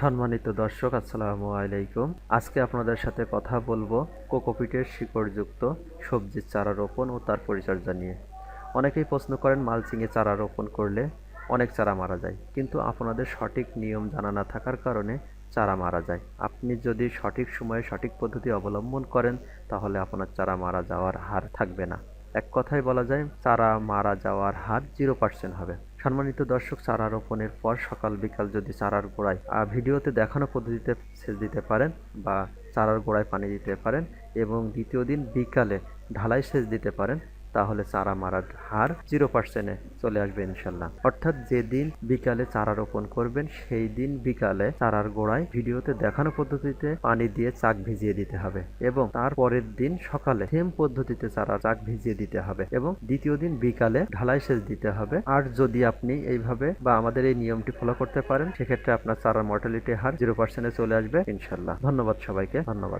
সম্মানিত দর্শক, আসসালামু আলাইকুম। আজকে আপনাদের সাথে কথা বলব কোকোপিটের শিকড়যুক্ত সবজির চারা রোপণ ও তার পরিচর্যা নিয়ে। অনেকেই প্রশ্ন করেন মালচিংয়ে চারা রোপণ করলে অনেক চারা মারা যায়। কিন্তু আপনাদের সঠিক নিয়ম জানা না থাকার কারণে চারা মারা যায়। আপনি যদি সঠিক সময়ে সঠিক পদ্ধতি অবলম্বন করেন, তাহলে আপনার চারা মারা যাওয়ার হার থাকবে না। এক কথায় বলা যায়, চারা মারা যাওয়ার হার জিরো পার্সেন্ট হবে। সম্মানিত দর্শক, চারা রোপণের পর সকাল বিকাল যদি চারার গোড়ায় ভিডিওতে দেখানো পদ্ধতিতে সেচ দিতে পারেন বা চারার গোড়ায় পানি দিতে পারেন এবং দ্বিতীয় দিন বিকালে ঢালাই সেচ দিতে পারেন তাহলে চারা মারার হার জিরো পার্সেন্টে চলে আসবে ইনশাল্লাহ। অর্থাৎ যেদিন বিকালে চারা রোপণ করবেন, সেই দিন বিকালে চারার গোড়ায় ভিডিওতে দেখানো পদ্ধতিতে পানি দিয়ে চাক ভিজিয়ে দিতে হবে এবং তার পরের দিন সকালে সেম পদ্ধতিতে চারা চাক ভিজিয়ে দিতে হবে এবং দ্বিতীয় দিন বিকালে ঢালাই সেচ দিতে হবে। আর যদি আপনি এইভাবে বা আমাদের এই নিয়মটি ফলো করতে পারেন, সেক্ষেত্রে আপনার চারার মর্টালিটি হার জিরো পার্সেন্টে চলে আসবে ইনশাল্লাহ। ধন্যবাদ সবাইকে, ধন্যবাদ।